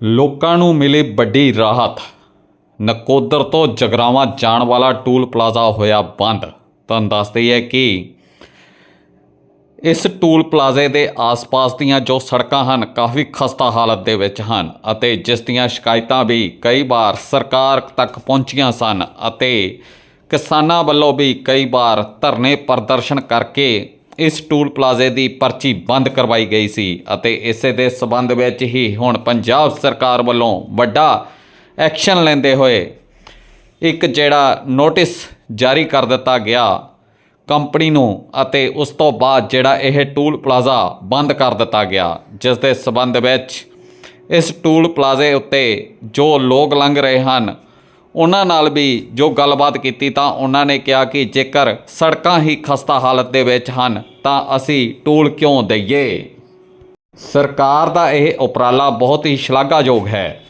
ਲੋਕਾਂ ਨੂੰ ਮਿਲੀ ਵੱਡੀ ਰਾਹਤ। ਨਕੋਦਰ ਤੋਂ ਜਗਰਾਵਾਂ ਜਾਣ ਵਾਲਾ ਟੂਲ ਪਲਾਜ਼ਾ ਹੋਇਆ ਬੰਦ। ਤੁਹਾਨੂੰ ਦੱਸ ਦਈਏ ਕਿ ਇਸ ਟੂਲ ਪਲਾਜ਼ੇ ਦੇ ਆਸ-ਪਾਸ ਦੀਆਂ ਜੋ ਸੜਕਾਂ ਹਨ, ਕਾਫੀ ਖਸਤਾ ਹਾਲਤ ਦੇ ਵਿੱਚ ਹਨ ਅਤੇ ਜਿਸ ਦੀਆਂ ਸ਼ਿਕਾਇਤਾਂ ਵੀ ਕਈ ਵਾਰ ਸਰਕਾਰ ਤੱਕ ਪਹੁੰਚੀਆਂ ਸਨ ਅਤੇ ਕਿਸਾਨਾਂ ਵੱਲੋਂ ਵੀ ਕਈ ਵਾਰ ਧਰਨੇ ਪ੍ਰਦਰਸ਼ਨ ਕਰਕੇ ਇਸ ਟੂਲ ਪਲਾਜ਼ੇ ਦੀ ਪਰਚੀ ਬੰਦ ਕਰਵਾਈ ਗਈ ਸੀ ਅਤੇ ਇਸੇ ਦੇ ਸਬੰਧ ਵਿੱਚ ਹੀ ਹੁਣ ਪੰਜਾਬ ਸਰਕਾਰ ਵੱਲੋਂ ਵੱਡਾ ਐਕਸ਼ਨ ਲੈਂਦੇ ਹੋਏ ਇੱਕ ਜਿਹੜਾ ਨੋਟਿਸ ਜਾਰੀ ਕਰ ਦਿੱਤਾ ਗਿਆ ਕੰਪਨੀ ਨੂੰ ਅਤੇ ਉਸ ਤੋਂ ਬਾਅਦ ਜਿਹੜਾ ਇਹ ਟੂਲ ਪਲਾਜ਼ਾ ਬੰਦ ਕਰ ਦਿੱਤਾ ਗਿਆ, ਜਿਸ ਦੇ ਸਬੰਧ ਵਿੱਚ ਇਸ ਟੂਲ ਪਲਾਜ਼ੇ ਉੱਤੇ ਜੋ ਲੋਕ ਲੰਘ ਰਹੇ ਹਨ ਉਹਨਾਂ ਨਾਲ ਵੀ ਜੋ ਗੱਲਬਾਤ ਕੀਤੀ ਤਾਂ ਉਹਨਾਂ ਨੇ ਕਿਹਾ ਕਿ ਜੇਕਰ ਸੜਕਾਂ ਹੀ ਖਸਤਾ ਹਾਲਤ ਦੇ ਵਿੱਚ ਹਨ, ਤਾਂ ਅਸੀਂ ਟੂਲ ਕਿਉਂ ਦਈਏ? ਸਰਕਾਰ ਦਾ ਇਹ ਉਪਰਾਲਾ ਬਹੁਤ ਹੀ ਸ਼ਲਾਘਾਯੋਗ ਹੈ।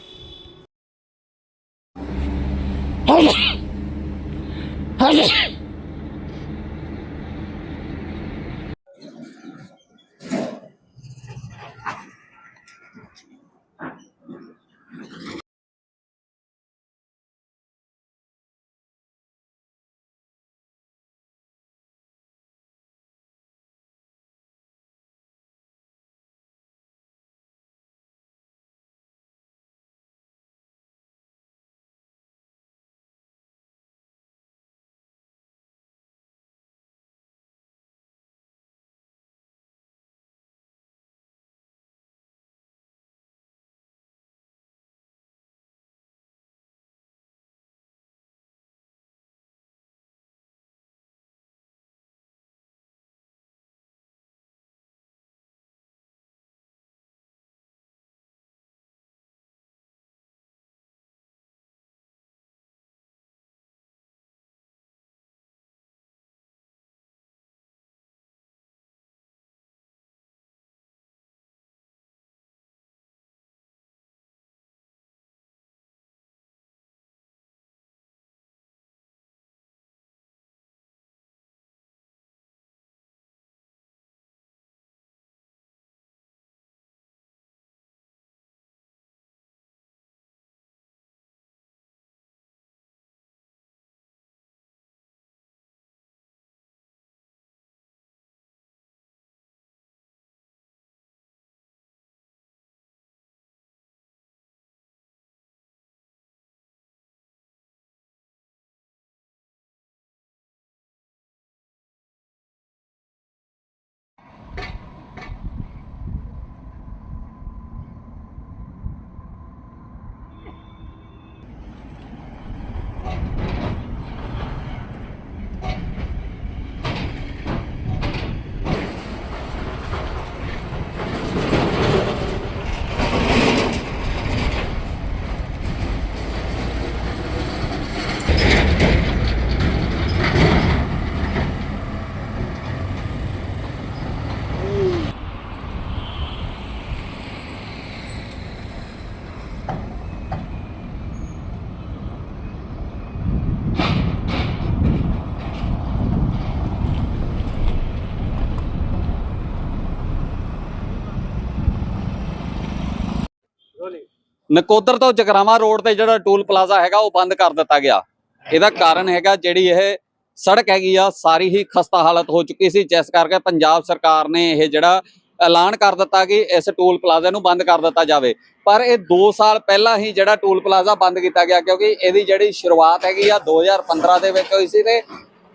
ਨਕੋਦਰ ਤੋਂ ਜਗਰਾਵਾਂ ਰੋਡ ਤੇ ਜਿਹੜਾ ਟੂਲ ਪਲਾਜ਼ਾ ਹੈਗਾ, ਉਹ ਬੰਦ ਕਰ ਦਿੱਤਾ ਗਿਆ। ਇਹਦਾ ਕਾਰਨ ਹੈਗਾ ਜਿਹੜੀ ਇਹ ਸੜਕ ਹੈਗੀ ਆ, ਸਾਰੀ ਹੀ ਖਸਤਾ ਹਾਲਤ ਹੋ ਚੁੱਕੀ ਸੀ, ਜਿਸ ਕਰਕੇ ਪੰਜਾਬ ਸਰਕਾਰ ਨੇ ਇਹ ਜਿਹੜਾ ਐਲਾਨ ਕਰ ਦਿੱਤਾ ਕਿ ਇਸ ਟੂਲ ਪਲਾਜ਼ਾ ਨੂੰ ਬੰਦ ਕਰ ਦਿੱਤਾ ਜਾਵੇ। ਪਰ ਇਹ 2 ਸਾਲ ਪਹਿਲਾਂ ਹੀ ਜਿਹੜਾ ਟੂਲ ਪਲਾਜ਼ਾ ਬੰਦ ਕੀਤਾ ਗਿਆ, ਕਿਉਂਕਿ ਇਹਦੀ ਜਿਹੜੀ ਸ਼ੁਰੂਆਤ ਹੈਗੀ ਆ 2015 ਦੇ ਵਿੱਚ ਹੋਈ ਸੀ ਤੇ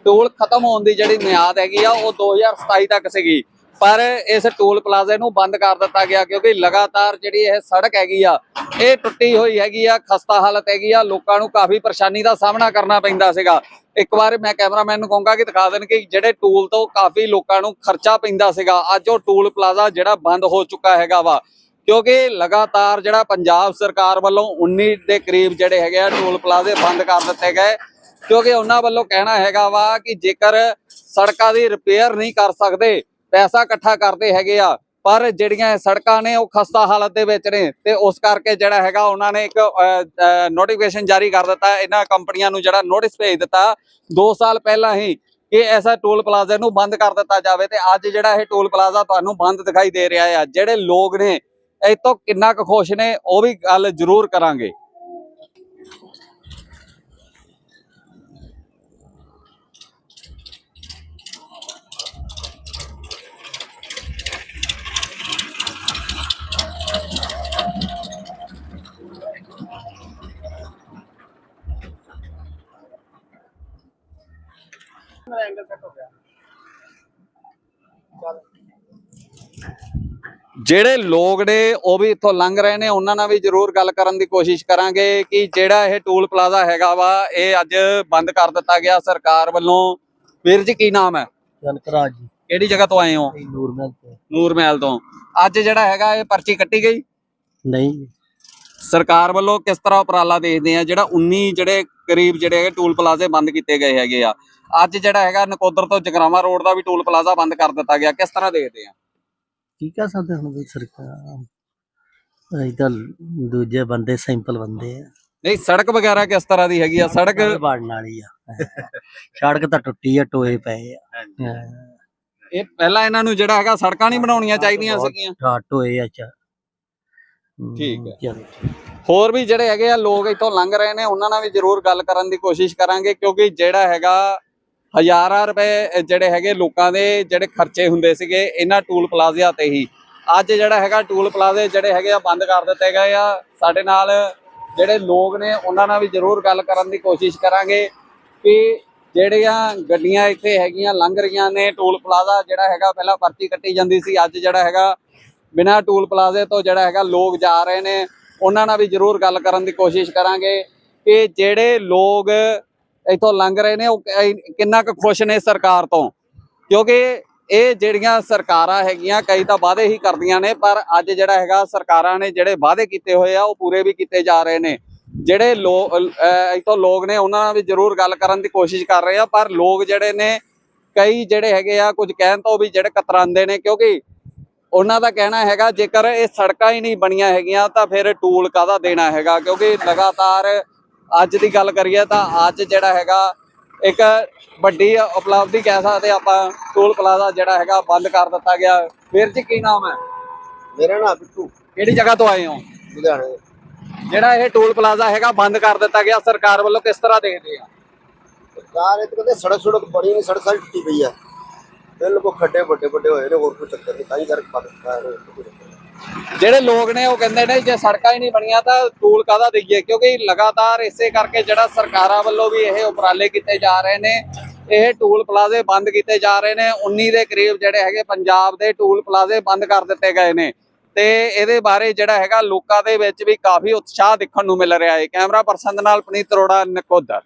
ਟੂਲ ਖਤਮ ਹੋਣ ਦੀ ਜਿਹੜੀ ਮਿਆਦ ਹੈਗੀ ਆ, ਉਹ 2027 ਤੱਕ ਸੀਗੀ। ਪਰ ਇਸ ਟੂਲ ਪਲਾਜ਼ੇ ਨੂੰ ਬੰਦ ਕਰ ਦਿੱਤਾ ਗਿਆ ਕਿਉਂਕਿ ਲਗਾਤਾਰ ਜਿਹੜੀ ਇਹ ਸੜਕ ਹੈਗੀ ਆ, ਇਹ ਟੁੱਟੀ ਹੋਈ ਹੈਗੀ ਆ, ਖਸਤਾ ਹਾਲਤ ਹੈਗੀ ਆ, ਲੋਕਾਂ ਨੂੰ ਕਾਫੀ ਪਰੇਸ਼ਾਨੀ ਦਾ ਸਾਹਮਣਾ ਕਰਨਾ ਪੈਂਦਾ ਸੀਗਾ। ਇੱਕ ਵਾਰ ਮੈਂ ਕੈਮਰਾਮੈਨ ਨੂੰ ਕਹੂੰਗਾ ਕਿ ਦਿਖਾ ਦੇਣ ਕਿ ਜਿਹੜੇ ਟੂਲ ਤੋਂ ਕਾਫੀ ਲੋਕਾਂ ਨੂੰ ਖਰਚਾ ਪੈਂਦਾ ਸੀਗਾ। ਅੱਜ ਉਹ ਟੂਲ ਪਲਾਜ਼ਾ ਜਿਹੜਾ ਬੰਦ ਹੋ ਚੁੱਕਾ ਹੈਗਾ ਵਾ, ਕਿਉਂਕਿ ਲਗਾਤਾਰ ਜਿਹੜਾ ਪੰਜਾਬ ਸਰਕਾਰ ਵੱਲੋਂ 19 ਦੇ ਕਰੀਬ ਜਿਹੜੇ ਹੈਗੇ ਆ ਟੂਲ ਪਲਾਜ਼ੇ ਬੰਦ ਕਰ ਦਿੱਤੇ ਗਏ। ਕਿਉਂਕਿ ਉਹਨਾਂ ਵੱਲੋਂ ਕਹਿਣਾ ਹੈਗਾ ਵਾ ਕਿ ਜੇਕਰ ਸੜਕਾਂ ਦੀ ਰਿਪੇਅਰ ਨਹੀਂ ਕਰ ਸਕਦੇ ਪੈਸਾ ਇਕੱਠਾ ਕਰਦੇ ਹੈਗੇ ਆ, ਪਰ ਜਿਹੜੀਆਂ ਸੜਕਾਂ ਨੇ ਉਹ ਖਸਤਾ ਹਾਲਤ ਦੇ ਵਿੱਚ ਨੇ ਤੇ ਉਸ ਕਰਕੇ ਜਿਹੜਾ ਹੈਗਾ ਉਹਨਾਂ ਨੇ ਇੱਕ ਨੋਟੀਫਿਕੇਸ਼ਨ ਜਾਰੀ ਕਰ ਦਿੱਤਾ, ਇਹਨਾਂ ਕੰਪਨੀਆਂ ਨੂੰ ਜਿਹੜਾ ਨੋਟਿਸ ਭੇਜ ਦਿੱਤਾ 2 ਸਾਲ ਪਹਿਲਾਂ ਹੀ ਕਿ ਐਸਾ ਟੋਲ ਪਲਾਜ਼ਾ ਨੂੰ ਬੰਦ ਕਰ ਦਿੱਤਾ ਜਾਵੇ ਤੇ ਅੱਜ ਜਿਹੜਾ ਇਹ ਟੋਲ ਪਲਾਜ਼ਾ ਤੁਹਾਨੂੰ ਬੰਦ ਦਿਖਾਈ ਦੇ ਰਿਹਾ ਆ, ਜਿਹੜੇ ਲੋਕ ਨੇ, ਇਹ ਤੋਂ ਕਿੰਨਾ ਕੁ ਖੁਸ਼ ਨੇ, ਉਹ ਵੀ ਗੱਲ ਜ਼ਰੂਰ ਕਰਾਂਗੇ। ਜਿਹੜੇ ਲੋਕ ਨੇ ਉਹ ਵੀ ਇੱਥੋਂ ਲੰਘ ਰਹੇ ਨੇ। ਉਹਨਾਂ ਨਾਲ ਵੀ ਜ਼ਰੂਰ ਗੱਲ ਕਰਨ ਦੀ ਕੋਸ਼ਿਸ਼ ਕਰਾਂਗੇ ਕਿ ਜਿਹੜਾ ਇਹ ਟੂਲ ਪਲਾਜ਼ਾ ਹੈਗਾ ਵਾ ਇਹ ਅੱਜ ਬੰਦ ਕਰ ਦਿੱਤਾ ਗਿਆ ਸਰਕਾਰ ਵੱਲੋਂ। ਵੀਰ ਜੀ ਕੀ ਨਾਮ ਹੈ? ਜਨਕਰਾਜ ਜੀ। ਕਿਹੜੀ ਜਗ੍ਹਾ ਤੋਂ ਆਏ ਹੋ? ਨੂਰਮਹਿਲ ਤੋਂ। ਨੂਰ ਮਹਿਲ ਤੋਂ। ਅੱਜ ਜਿਹੜਾ ਹੈਗਾ ਇਹ ਪਰਚੀ ਕੱਟੀ ਗਈ? ਨਹੀਂ। ਸਰਕਾਰ ਵੱਲੋਂ ਕਿਸ ਤਰ੍ਹਾਂ ਉਪਰਾਲਾ ਦੇਖਦੇ ਆ? ਜਿਹੜਾ 19 ਜਿਹੜੇ ਕਰੀਬ ਜਿਹੜੇ ਹੈਗੇ ਟੂਲ ਪਲਾਜ਼ੇ ਬੰਦ ਕੀਤੇ ਗਏ ਹੈਗੇ ਆ। ਅੱਜ ਜਿਹੜਾ ਹੈਗਾ ਨਕੋਦਰ ਤੋਂ ਜਗਰਾਵਾ ਰੋਡ ਦਾ ਵੀ ਟੂਲ ਪਲਾਜ਼ਾ ਬੰਦ ਕਰ ਦਿੱਤਾ ਗਿਆ। ਕਿਸ ਤਰ੍ਹਾਂ ਦੇਖਦੇ ਆ? ਕੀ ਕਹਿ ਸਕਦੇ ਹੁਣ ਵੀ ਸਰਕਾਰ ਤਾਂ ਦੂਜੇ ਬੰਦੇ ਸਿੰਪਲ ਬੰਦੇ ਆ। ਨਹੀਂ ਸੜਕ ਵਗੈਰਾ ਕਿਸ ਤਰ੍ਹਾਂ ਦੀ ਹੈਗੀ ਆ? ਸੜਕ ਬਾੜਨ ਵਾਲੀ ਆ। ਸੜਕ ਤਾਂ ਟੁੱਟੀ ਆ ਟੋਏ ਪਏ ਆ। ਇਹ ਪਹਿਲਾਂ ਇਹਨਾਂ ਨੂੰ ਜਿਹੜਾ ਹੈਗਾ ਸੜਕਾਂ ਨਹੀਂ ਬਣਾਉਣੀਆਂ ਚਾਹੀਦੀਆਂ ਸੀਗੀਆਂ। ਟੋਏ ਆ ਠੀਕ ਹੈ। ਚਲੋ ਹੋਰ ਵੀ ਜਿਹੜੇ ਹੈਗੇ ਆ ਲੋਕ ਇੱਥੋਂ ਲੰਘ ਰਹੇ ਨੇ ਉਹਨਾਂ ਨਾਲ ਵੀ ਜ਼ਰੂਰ ਗੱਲ ਕਰਨ ਦੀ ਕੋਸ਼ਿਸ਼ ਕਰਾਂਗੇ ਕਿਉਂਕਿ ਜਿਹੜਾ ਹੈਗਾ ਹਜ਼ਾਰਾਂ ਰੁਪਏ ਜਿਹੜੇ ਹੈਗੇ ਲੋਕਾਂ ਦੇ ਜਿਹੜੇ ਖਰਚੇ ਹੁੰਦੇ ਸੀਗੇ ਇਹਨਾਂ ਟੂਲ ਪਲਾਜ਼ਿਆਂ ਤੇ ਹੀ ਅੱਜ ਜਿਹੜਾ ਹੈਗਾ ਟੂਲ ਪਲਾਜ਼ੇ ਜਿਹੜੇ ਹੈਗੇ ਆ ਬੰਦ ਕਰ ਦਿੱਤੇ ਗਏ ਆ ਸਾਡੇ ਨਾਲ ਜਿਹੜੇ ਲੋਕ ਨੇ ਉਹਨਾਂ ਨਾਲ ਵੀ ਜ਼ਰੂਰ ਗੱਲ ਕਰਨ ਦੀ ਕੋਸ਼ਿਸ਼ ਕਰਾਂਗੇ ਕਿ ਜਿਹੜੀਆਂ ਗੱਡੀਆਂ ਇੱਥੇ ਹੈਗੀਆਂ ਲੰਘ ਰਹੀਆਂ ਨੇ ਟੂਲ ਪਲਾਜ਼ਾ ਜਿਹੜਾ ਹੈਗਾ ਪਹਿਲਾਂ ਪਰਚੀ ਕੱਟੀ ਜਾਂਦੀ ਸੀ ਅੱਜ ਜਿਹੜਾ ਹੈਗਾ ਬਿਨਾਂ ਟੂਲ ਪਲਾਜ਼ੇ ਤੋਂ ਜਿਹੜਾ ਹੈਗਾ ਲੋਕ ਜਾ ਰਹੇ ਨੇ, ਉਹਨਾਂ ਨਾਲ ਵੀ ਜ਼ਰੂਰ ਗੱਲ ਕਰਨ ਦੀ ਕੋਸ਼ਿਸ਼ ਕਰਾਂਗੇ ਕਿ ਜਿਹੜੇ ਲੋਕ ਇੱਥੋਂ ਲੰਘ ਰਹੇ ਨੇ, ਉਹ ਕਿੰਨਾ ਕੁ ਖੁਸ਼ ਨੇ ਸਰਕਾਰ ਤੋਂ। ਕਿਉਂਕਿ ਇਹ ਜਿਹੜੀਆਂ ਸਰਕਾਰਾਂ ਹੈਗੀਆਂ, ਕਈ ਤਾਂ ਵਾਅਦੇ ਹੀ ਕਰਦੀਆਂ ਨੇ, ਪਰ ਅੱਜ ਜਿਹੜਾ ਹੈਗਾ ਸਰਕਾਰਾਂ ਨੇ ਜਿਹੜੇ ਵਾਅਦੇ ਕੀਤੇ ਹੋਏ ਆ, ਉਹ ਪੂਰੇ ਵੀ ਕੀਤੇ ਜਾ ਰਹੇ ਨੇ। ਜਿਹੜੇ ਲੋਕ ਇੱਥੋਂ ਲੋਕ ਨੇ, ਉਹਨਾਂ ਨਾਲ ਵੀ ਜ਼ਰੂਰ ਗੱਲ ਕਰਨ ਦੀ ਕੋਸ਼ਿਸ਼ ਕਰ ਰਹੇ ਆ, ਪਰ ਲੋਕ ਜਿਹੜੇ ਨੇ, ਕਈ ਜਿਹੜੇ ਹੈਗੇ ਆ, ਕੁਝ ਕਹਿਣ ਤੋਂ ਵੀ ਜਿਹੜੇ ਕਤਰਾਉਂਦੇ ਨੇ, ਕਿਉਂਕਿ ਉਹਨਾਂ ਦਾ ਕਹਿਣਾ ਹੈਗਾ ਜੇਕਰ ਇਹ ਸੜਕਾਂ ਹੀ ਨਹੀਂ ਬਣੀਆਂ ਹੈਗੀਆਂ ਤਾਂ ਫਿਰ ਟੂਲ ਕਾਹਦਾ ਦੇਣਾ ਹੈਗਾ? ਕਿਉਂਕਿ ਲਗਾਤਾਰ ਅੱਜ ਦੀ ਗੱਲ ਕਰੀਏ ਤਾਂ ਅੱਜ ਜਿਹੜਾ ਹੈਗਾ ਇੱਕ ਵੱਡੀ ਉਪਲਬਧੀ ਕਹਿ ਸਕਦੇ ਆਪਾਂ ਟੂਲ ਪਲਾਜ਼ਾ ਜਿਹੜਾ ਹੈਗਾ ਬੰਦ ਕਰ ਦਿੱਤਾ ਗਿਆ। ਵੀਰ ਜੀ ਕੀ ਨਾਮ ਹੈ? ਮੇਰਾ ਨਾਮ ਬਿੱਟੂ। ਕਿਹੜੀ ਜਗ੍ਹਾ ਤੋਂ ਆਏ ਹੋ? ਲੁਧਿਆਣੇ ਜਿਹੜਾ ਇਹ ਟੂਲ ਪਲਾਜ਼ਾ ਹੈਗਾ ਬੰਦ ਕਰ ਦਿੱਤਾ ਗਿਆ ਸਰਕਾਰ ਵੱਲੋਂ ਕਿਸ ਤਰ੍ਹਾਂ ਦੇਖਦੇ ਆ? ਸਰਕਾਰ ਇਹ ਤਾਂ ਕਹਿੰਦੇ ਸੜਕ ਸੜਕ ਬਣੀ ਨਹੀਂ ਸੜਕ ਸਾਰੀ ਟੁੱਟੀ ਪਈ ਆ। ਬਿਲਕੁਲ ਖੱਡੇ ਵੱਡੇ ਵੱਡੇ ਹੋਏ ਨੇ, ਹੋਰ ਕੋਈ ਚੱਕਰ ਨਹੀਂ, ਤਾਂ ਹੀ ਕਰਕੇ ਬੰਦ ਕਰ ਕੋਈ ਚੱਕਰ ਨਹੀਂ। ਜਿਹੜੇ ਲੋਕ ਨੇ ਉਹ ਕਹਿੰਦੇ ਨੇ ਜੇ ਸੜਕਾਂ ਹੀ ਨਹੀਂ ਬਣੀਆਂ ਤਾਂ ਟੂਲ ਕਾਹਦਾ ਦਈਏ? ਕਿਉਂਕਿ ਲਗਾਤਾਰ ਇਸੇ ਕਰਕੇ ਜਿਹੜਾ ਸਰਕਾਰਾਂ ਵੱਲੋਂ ਵੀ ਇਹ ਉਪਰਾਲੇ ਕੀਤੇ ਜਾ ਰਹੇ ਨੇ, ਇਹ ਟੂਲ ਪਲਾਜ਼ੇ ਬੰਦ ਕੀਤੇ ਜਾ ਰਹੇ ਨੇ। 19 ਦੇ ਕਰੀਬ ਜਿਹੜੇ ਹੈਗੇ ਪੰਜਾਬ ਦੇ ਟੂਲ ਪਲਾਜ਼ੇ ਬੰਦ ਕਰ ਦਿੱਤੇ ਗਏ ਨੇ। ਤੇ ਇਹਦੇ ਬਾਰੇ ਜਿਹੜਾ ਹੈਗਾ ਲੋਕਾਂ ਦੇ ਵਿੱਚ ਵੀ ਕਾਫੀ ਉਤਸ਼ਾਹ ਦੇਖਣ ਨੂੰ ਮਿਲ ਰਿਹਾ ਹੈ। ਕੈਮਰਾ ਪਰਸਨ ਦੇ ਨਾਲ ਪਨੀਤ ਅਰੋੜਾ, ਨਕੋਦਰ।